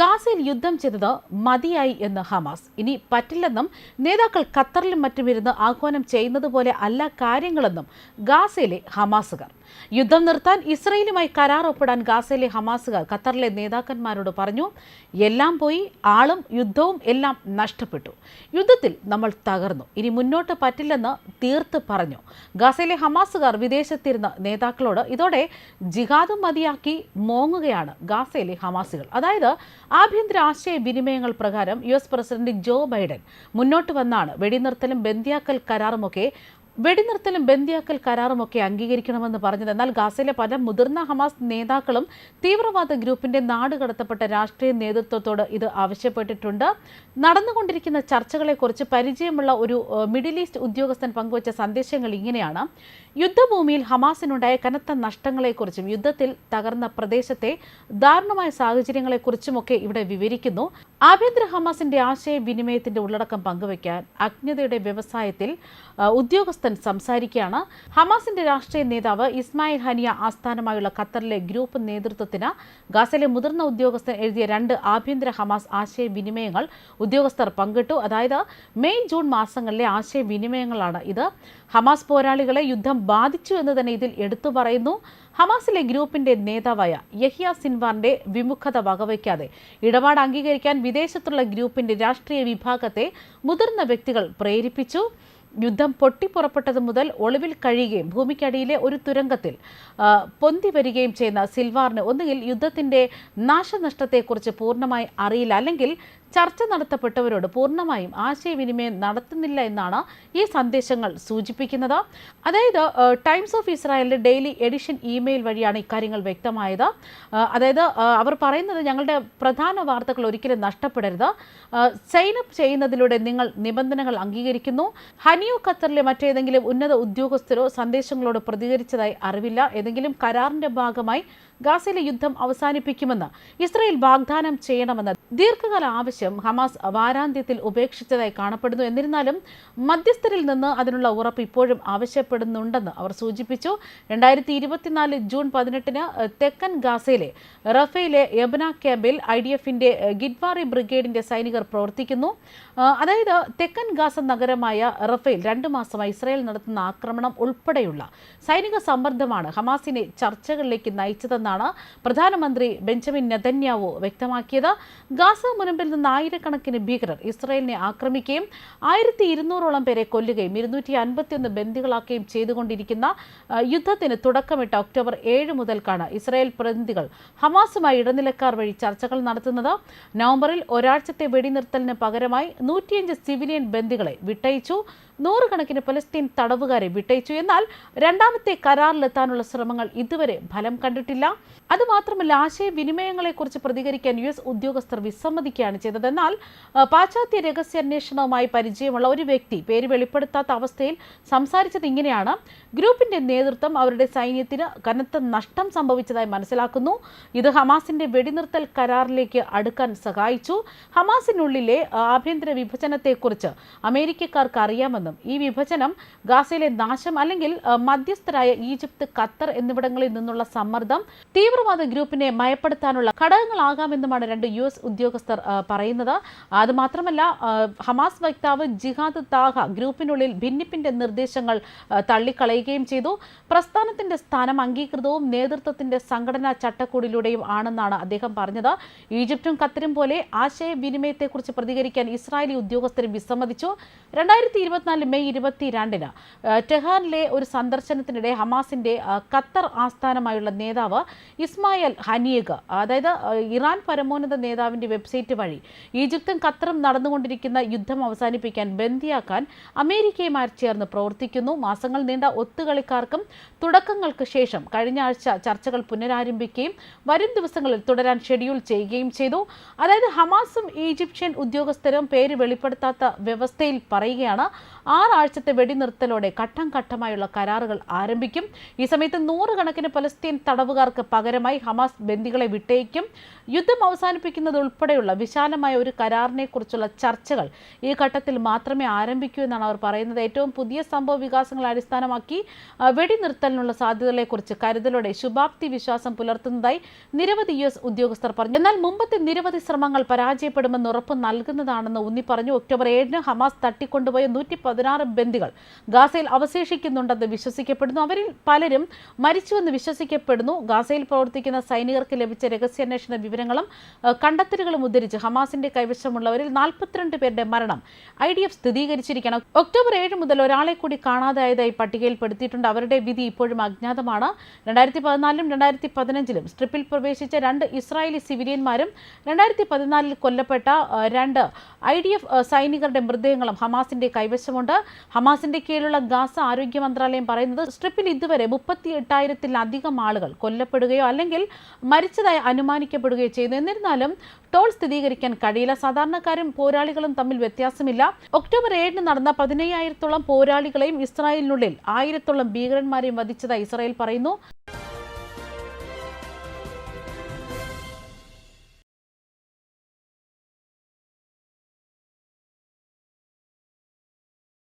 ഗാസയിൽ യുദ്ധം ചെയ്തത് മതിയായി എന്ന് ഹമാസ്. ഇനി പറ്റില്ലെന്നും നേതാക്കൾ ഖത്തറിലും മറ്റും ഇരുന്ന് ആഹ്വാനം ചെയ്യുന്നത് പോലെ അല്ല കാര്യങ്ങളെന്നും ഗാസയിലെ ഹമാസുകാർ. യുദ്ധം നിർത്താൻ ഇസ്രയേലുമായി കരാർ ഒപ്പിടാൻ ഗാസയിലെ ഹമാസുകാർ ഖത്തറിലെ നേതാക്കന്മാരോട് പറഞ്ഞു എല്ലാം പോയി ആളും യുദ്ധവും എല്ലാം നഷ്ടപ്പെട്ടു. യുദ്ധത്തിൽ നമ്മൾ തകർന്നു. ഇനി മുന്നോട്ട് പറ്റില്ലെന്ന് തീർത്ത് പറഞ്ഞു. ഗാസയിലെ ഹമാസുകാർ വിദേശത്തിരുന്ന നേതാക്കളോട് ഇതോടെ ജിഹാദും മതിയാക്കി മോങ്ങുകയാണ് ഗാസയിലെ ഹമാസുകൾ. അതായത് ആഭ്യന്തര ആശയ വിനിമയങ്ങൾ പ്രകാരം U S president Joe Biden മുന്നോട്ട് വന്നാണ് വെടിനിർത്തലും ബന്ധിയാക്കൽ കരാറുമൊക്കെ വെടിനിർത്തലും ബന്ദിയാക്കൽ കരാറുമൊക്കെ അംഗീകരിക്കണമെന്ന് പറഞ്ഞത്. എന്നാൽ ഗാസയിലെ പല മുതിർന്ന ഹമാസ് നേതാക്കളും തീവ്രവാദ ഗ്രൂപ്പിന്റെ നാട് കടത്തപ്പെട്ട രാഷ്ട്രീയ നേതൃത്വത്തോട് ഇത് ആവശ്യപ്പെട്ടിട്ടുണ്ട്. നടന്നുകൊണ്ടിരിക്കുന്ന ചർച്ചകളെക്കുറിച്ച് പരിചയമുള്ള ഒരു മിഡിൽ ഈസ്റ്റ് ഉദ്യോഗസ്ഥൻ പങ്കുവച്ച സന്ദേശങ്ങൾ ഇങ്ങനെയാണ്. യുദ്ധഭൂമിയിൽ ഹമാസിനുണ്ടായ കനത്ത നഷ്ടങ്ങളെക്കുറിച്ചും യുദ്ധത്തിൽ തകർന്ന പ്രദേശത്തെ ദാരുണമായ സാഹചര്യങ്ങളെക്കുറിച്ചുമൊക്കെ ഇവിടെ വിവരിക്കുന്നു. ആഭ്യന്തര ഹമാസിന്റെ ആശയവിനിമയത്തിന്റെ ഉള്ളടക്കം പങ്കുവയ്ക്കാൻ അജ്ഞതയുടെ വ്യവസായത്തിൽ ആ, ഉദ്യോഗസ്ഥൻ സംസാരിക്കുകയാണ്. ഹമാസിന്റെ രാഷ്ട്രീയ നേതാവ് ഇസ്മായിൽ ഹനിയ ആസ്ഥാനമായുള്ള ഖത്തറിലെ ഗ്രൂപ്പ് നേതൃത്വത്തിന് ഗാസയിലെ മുതിർന്ന ഉദ്യോഗസ്ഥൻ എഴുതിയ രണ്ട് ആഭ്യന്തര ഹമാസ് ആശയവിനിമയങ്ങൾ ഉദ്യോഗസ്ഥർ പങ്കിട്ടു. അതായത് മെയ് ജൂൺ മാസങ്ങളിലെ ആശയവിനിമയങ്ങളാണ് ഇത്. ഹമാസ് പോരാളികളെ യുദ്ധം ബാധിച്ചു എന്ന് തന്നെ ഇതിൽ എടുത്തു പറയുന്നു. ഹമാസിലെ ഗ്രൂപ്പിന്റെ നേതാവായ യഹിയ സിൻവാറിന്റെ വിമുഖത വകവയ്ക്കാതെ ഇടപാട് അംഗീകരിക്കാൻ വിദേശത്തുള്ള ഗ്രൂപ്പിന്റെ രാഷ്ട്രീയ വിഭാഗത്തെ മുതിർന്ന വ്യക്തികൾ പ്രേരിപ്പിച്ചു. യുദ്ധം പൊട്ടിപ്പുറപ്പെട്ടതു മുതൽ ഒളിവിൽ കഴിയുകയും ഭൂമിക്കടിയിലെ ഒരു തുരങ്കത്തിൽ പൊന്തി വരികയും ചെയ്യുന്ന സിൽവാറിന് ഒന്നുകിൽ യുദ്ധത്തിന്റെ നാശനഷ്ടത്തെക്കുറിച്ച് പൂർണമായി അറിയില്ല. അല്ലെങ്കിൽ ചർച്ച നടത്തപ്പെട്ടവരോട് പൂർണമായും ആശയവിനിമയം നടത്തുന്നില്ല എന്നാണ് ഈ സന്ദേശങ്ങൾ സൂചിപ്പിക്കുന്നത്. അതായത് ടൈംസ് ഓഫ് ഇസ്രായേലിന്റെ ഡെയിലി എഡിഷൻ ഇമെയിൽ വഴിയാണ് ഇക്കാര്യങ്ങൾ വ്യക്തമായത്. അതായത് അവർ പറയുന്നത് ഞങ്ങളുടെ പ്രധാന വാർത്തകൾ ഒരിക്കലും നഷ്ടപ്പെടരുത്. സൈൻ അപ്പ് ചെയ്യുന്നതിലൂടെ നിങ്ങൾ നിബന്ധനകൾ അംഗീകരിക്കുന്നു. ഹനിയോ ഖത്തറിലെ മറ്റേതെങ്കിലും ഉന്നത ഉദ്യോഗസ്ഥരോ സന്ദേശങ്ങളോട് പ്രതികരിച്ചതായി അറിവില്ല. ഏതെങ്കിലും കരാറിന്റെ ഭാഗമായി ഗാസയിലെ യുദ്ധം അവസാനിപ്പിക്കുമെന്ന് ഇസ്രയേൽ വാഗ്ദാനം ചെയ്യണമെന്ന ദീർഘകാല ആവശ്യം ഹമാസ് വാരാന്ത്യത്തിൽ ഉപേക്ഷിച്ചതായി കാണപ്പെടുന്നു. എന്നിരുന്നാലും മധ്യസ്ഥരിൽ നിന്ന് അതിനുള്ള ഉറപ്പ് ഇപ്പോഴും ആവശ്യപ്പെടുന്നുണ്ടെന്ന് അവർ സൂചിപ്പിച്ചു. രണ്ടായിരത്തി ഇരുപത്തിനാല് ജൂൺ പതിനെട്ടിന് തെക്കൻ ഗാസയിലെ റഫേലെ യബന ക്യാമ്പിൽ ഐ ഡി എഫിന്റെ ഗിഡ്വാറി ബ്രിഗേഡിന്റെ സൈനികർ പ്രവർത്തിക്കുന്നു. അതായത് തെക്കൻ ഗാസ നഗരമായ റഫേൽ രണ്ടു മാസമായി ഇസ്രായേൽ നടത്തുന്ന ആക്രമണം ഉൾപ്പെടെയുള്ള സൈനിക സമ്മർദ്ദമാണ് ഹമാസിനെ ചർച്ചകളിലേക്ക് നയിച്ചതെന്നാണ് പ്രധാനമന്ത്രി ബെഞ്ചമിൻ നെതന്യാവു വ്യക്തമാക്കിയത്. ഗാസ മുനമ്പിൽ നിന്ന് ആയിരക്കണക്കിന് ഭീകരർ ഇസ്രായേലിനെ ആക്രമിക്കുകയും ആയിരത്തി ഇരുന്നൂറോളം പേരെ കൊല്ലുകയും ഇരുന്നൂറ്റി അൻപത്തിയൊന്ന് ബന്ദികളാക്കുകയും ചെയ്തുകൊണ്ടിരിക്കുന്ന യുദ്ധത്തിന് തുടക്കമിട്ട ഒക്ടോബർ ഏഴ് മുതൽക്കാണ് ഇസ്രായേൽ പ്രതിനിധികൾ ഹമാസുമായി ഇടനിലക്കാർ വഴി ചർച്ചകൾ നടത്തുന്നത്. നവംബറിൽ ഒരാഴ്ചത്തെ വെടിനിർത്തലിന് പകരമായി നൂറ്റിയഞ്ച് സിവിലിയൻ ബന്ദികളെ വിട്ടയച്ചു. നൂറുകണക്കിന് പലസ്തീൻ തടവുകാരെ വിട്ടയച്ചു. എന്നാൽ രണ്ടാമത്തെ കരാറിലെത്താനുള്ള ശ്രമങ്ങൾ ഇതുവരെ ഫലം കണ്ടിട്ടില്ല. അതുമാത്രമല്ല ആശയവിനിമയങ്ങളെക്കുറിച്ച് പ്രതികരിക്കാൻ യു എസ് ഉദ്യോഗസ്ഥർ വിസമ്മതിക്കുകയാണ് ചെയ്തത്. എന്നാൽ പാശ്ചാത്യ രഹസ്യാന്വേഷണവുമായി പരിചയമുള്ള ഒരു വ്യക്തി പേര് വെളിപ്പെടുത്താത്ത അവസ്ഥയിൽ സംസാരിച്ചത് ഇങ്ങനെയാണ്. ഗ്രൂപ്പിന്റെ നേതൃത്വം അവരുടെ സൈന്യത്തിന് കനത്ത നഷ്ടം സംഭവിച്ചതായി മനസ്സിലാക്കുന്നു. ഇത് ഹമാസിന്റെ വെടിനിർത്തൽ കരാറിലേക്ക് അടുക്കാൻ സഹായിച്ചു. ഹമാസിനുള്ളിലെ ആഭ്യന്തര വിഭജനത്തെക്കുറിച്ച് അമേരിക്കക്കാർക്ക് അറിയാമെന്നും ഈ വിഭജനം ഗാസയിലെ നാശം അല്ലെങ്കിൽ മധ്യസ്ഥരായ ഈജിപ്ത് ഖത്തർ എന്നിവിടങ്ങളിൽ നിന്നുള്ള സമ്മർദ്ദം തീവ്രവാദ ഗ്രൂപ്പിനെ മയപ്പെടുത്താനുള്ള ഘടകങ്ങളാകാമെന്നുമാണ് രണ്ട് യു എസ് ഉദ്യോഗസ്ഥർ പറയുന്നത്. അതുമാത്രമല്ല ഹമാസ് വക്താവ് ജിഹാദ് താഹ ഗ്രൂപ്പിനുള്ളിൽ ഭിന്നിപ്പിന്റെ നിർദ്ദേശങ്ങൾ തള്ളിക്കളയുകയും ചെയ്തു. പ്രസ്ഥാനത്തിന്റെ സ്ഥാനം അംഗീകൃതവും നേതൃത്വത്തിന്റെ സംഘടനാ ചട്ടക്കൂടിലൂടെയും ആണെന്നാണ് അദ്ദേഹം പറഞ്ഞത്. ഈജിപ്തും ഖത്തരും പോലെ ആശയവിനിമയത്തെക്കുറിച്ച് പ്രതികരിക്കാൻ ഇസ്രായേലി ഉദ്യോഗസ്ഥരും വിസമ്മതിച്ചു. രണ്ടായിരത്തി ഇരുപത്തിനാല് മെയ് ഇരുപത്തിരണ്ടിന് ടെഹാനിലെ ഒരു സന്ദർശനത്തിനിടെ ഹമാസിന്റെ ഖത്തർ ആസ്ഥാനമായുള്ള നേതാവ് ഇസ്മായിൽ ഹനിയഗ അതായത് ഇറാൻ പരമോന്നത നേതാവിന്റെ വെബ്സൈറ്റ് വഴി ഈജിപ്തും ഖത്തറും നടന്നുകൊണ്ടിരിക്കുന്ന യുദ്ധം അവസാനിപ്പിക്കാൻ ബന്ദിയാക്കാൻ അമേരിക്കയുമായി ചേർന്ന് പ്രവർത്തിക്കുന്നു. മാസങ്ങൾ നീണ്ട ഒത്തുകളിക്കാർക്കും തുടക്കങ്ങൾക്ക് ശേഷം കഴിഞ്ഞ ആഴ്ച ചർച്ചകൾ പുനരാരംഭിക്കുകയും വരും ദിവസങ്ങളിൽ തുടരാൻ ഷെഡ്യൂൾ ചെയ്യുകയും ചെയ്തു. അതായത് ഹമാസും ഈജിപ്ഷ്യൻ ഉദ്യോഗസ്ഥരും പേര് വെളിപ്പെടുത്താത്ത വ്യവസ്ഥയിൽ പറയുകയാണ് ആറാഴ്ചത്തെ വെടിനിർത്തലോടെ ഘട്ടം ഘട്ടമായുള്ള കരാറുകൾ ആരംഭിക്കും. ഈ സമയത്ത് നൂറുകണക്കിന് പലസ്തീൻ തടവുകാർക്ക് പകരമായി ഹമാസ് ബന്ദികളെ വിട്ടയക്കും യുദ്ധം അവസാനിപ്പിക്കുന്നത് ഉൾപ്പെടെയുള്ള വിശാലമായ ഒരു കരാറിനെക്കുറിച്ചുള്ള ചർച്ചകൾ ഈ ഘട്ടത്തിൽ മാത്രമേ ആരംഭിക്കൂ എന്നാണ് അവർ പറയുന്നത്. ഏറ്റവും പുതിയ സംഭവ വികാസങ്ങളെ അടിസ്ഥാനമാക്കി വെടിനിർത്തലിനുള്ള സാധ്യതകളെക്കുറിച്ച് കരുതലോടെ ശുഭാപ്തി വിശ്വാസം പുലർത്തുന്നതായി നിരവധി യു എസ് ഉദ്യോഗസ്ഥർ പറഞ്ഞു. എന്നാൽ മുമ്പത്തെ നിരവധി ശ്രമങ്ങൾ പരാജയപ്പെടുമെന്ന് ഉറപ്പ് നൽകുന്നതാണെന്ന് ഊന്നി പറഞ്ഞു ഒക്ടോബർ ഏഴിന് ഹമാസ് തട്ടിക്കൊണ്ടുപോയ നൂറ്റി പതിനാറ് ബന്ദികൾ ഗാസയിൽ അവശേഷിക്കുന്നുണ്ടെന്ന് വിശ്വസിക്കപ്പെടുന്നു. അവരിൽ പലരും മരിച്ചുവെന്ന് വിശ്വസിക്കപ്പെടുന്നു. ഗാസയിൽ പ്രവർത്തിക്കുന്ന സൈനികർക്ക് ലഭിച്ച രഹസ്യാന്വേഷണ വിവരങ്ങളും കണ്ടെത്തലുകളും ഉദ്ധരിച്ച് ഹമാസിന്റെ കൈവശമുള്ളവരിൽ നാൽപ്പത്തിരണ്ട് പേരുടെ മരണം ഐ ഡി എഫ് സ്ഥിരീകരിച്ചിരിക്കണം ഒക്ടോബർ ഏഴ് മുതൽ ഒരാളെ കൂടി കാണാതായതായി പട്ടികയിൽപ്പെടുത്തിയിട്ടുണ്ട് അവരുടെ വിധി ഇപ്പോഴും അജ്ഞാതമാണ്. രണ്ടായിരത്തി പതിനാലിലും രണ്ടായിരത്തി പതിനഞ്ചിലും സ്ട്രിപ്പിൽ പ്രവേശിച്ച രണ്ട് ഇസ്രായേലി സിവിലിയന്മാരും രണ്ടായിരത്തി പതിനാലിൽ കൊല്ലപ്പെട്ട രണ്ട് ഐ ഡി എഫ് സൈനികരുടെ മൃതദേഹങ്ങളും ഹമാസിന്റെ കൈവശമുണ്ട്. ഹമാസിന്റെ കീഴിലുള്ള ഗാസ ആരോഗ്യ മന്ത്രാലയം പറയുന്നത് സ്ട്രിപ്പിൽ ഇതുവരെ മുപ്പത്തി എട്ടായിരത്തിലധികം ആളുകൾ കൊല്ലപ്പെടുകയോ അല്ലെങ്കിൽ മരിച്ചതായി അനുമാനിക്കപ്പെടുകയോ ചെയ്യുന്നു എന്നിരുന്നാലും ടോൾ സ്ഥിരീകരിക്കാൻ കഴിയില്ല. സാധാരണക്കാരും പോരാളികളും തമ്മിൽ വ്യത്യാസമില്ല. ഒക്ടോബർ ഏഴിന് നടന്ന പതിനയ്യായിരത്തോളം പോരാളികളെയും ഇസ്രായേലിനുള്ളിൽ ആയിരത്തോളം ഭീകരന്മാരെയും വധിച്ചതായി ഇസ്രായേൽ പറയുന്നു.